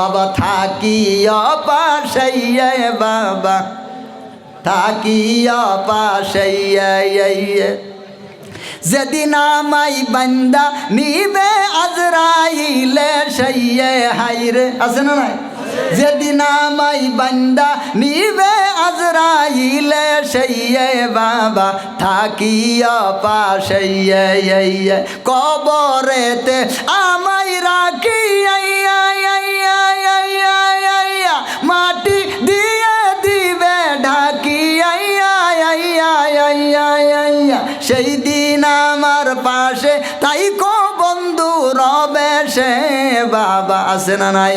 বাবা থাকি পাশাইয়া বাবা। থাকি পাশাইয়া যেদিন আমাই বান্দা নিবে আজরাইলে সাইয়ে হাইরে আছে না নাই? যেদিন আমাই বান্দা নিবে আজরাইলে সাইয়ে বাবা। থাকিয়া পাশাইয়া কবরেতে আমাই রাখি সেই দিন আমার পাশে, তাই কো বন্ধু রবে সে বাবা আছে না নাই?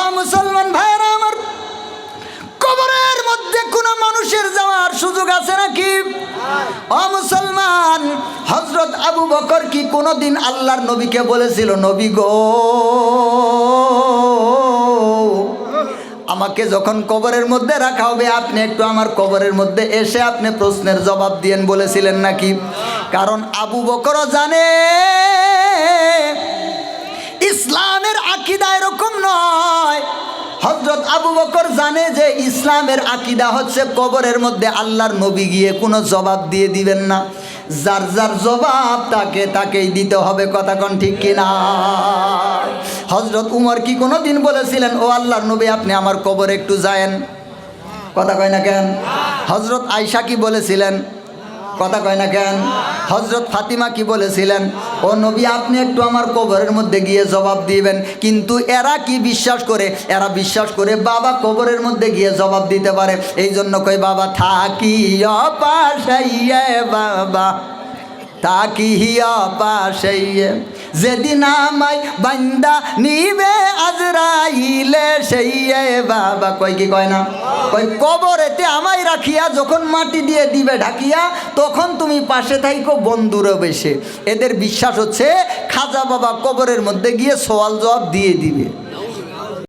ও মুসলমান ভাইরা আমার, কবরের মধ্যে কোনো মানুষের যাওয়ার সুযোগ আছে নাকি? ও মুসলমান হজরত আবু বকর কি কোনোদিন আল্লাহর নবীকে বলেছিল, নবী গো আমাকে যখন কবরের মধ্যে রাখা হবে, আপনি একটু আমার কবরের মধ্যে এসে আপনি প্রশ্নের জবাব দিয়েন বলেছিলেন নাকি? কারণ আবু বকরও জানে, ইসলামের আকিদা এরকম নয়। হজরত আবু বকর জানে যে ইসলামের আকিদা হচ্ছে কবরের মধ্যে আল্লাহর নবী গিয়ে কোনো জবাব দিয়ে দিবেন না। যার যার জবাব তাকে তাকেই দিতে হবে, কথা কন ঠিক কিনা? হজরত উমর কি কোনো দিন বলেছিলেন, ও আল্লাহর নবী, আপনি আমার কবরে একটু যায়েন? কথা কয় না কেন? হজরত আয়সা কি বলেছিলেন? কথা কয় না কেন? হজরত ফাতিমা কি বলেছিলেন? ও নবী, আপনি একটু আমার কবরের মধ্যে গিয়ে জবাব দিবেন। কিন্তু এরা কি বিশ্বাস করে? এরা বিশ্বাস করে বাবা কবরের মধ্যে গিয়ে জবাব দিতে পারে। এই জন্য কই বাবা থাকি পাশাইয়ে, বাবা তাকি হিয়া পাশাইয়ে। যেদিন আমায় বান্দা নিবে আজরাইলে সেইয়ে বাবা কয় কি কয় না? কয়, কবরেতে আমায় রাখিয়া যখন মাটি দিয়ে দিবে ঢাকিয়া, তখন তুমি পাশে থাইকো বন্ধুরও বেশে। এদের বিশ্বাস হচ্ছে খাজা বাবা কবরের মধ্যে গিয়ে সওয়াল জবাব দিয়ে দিবে।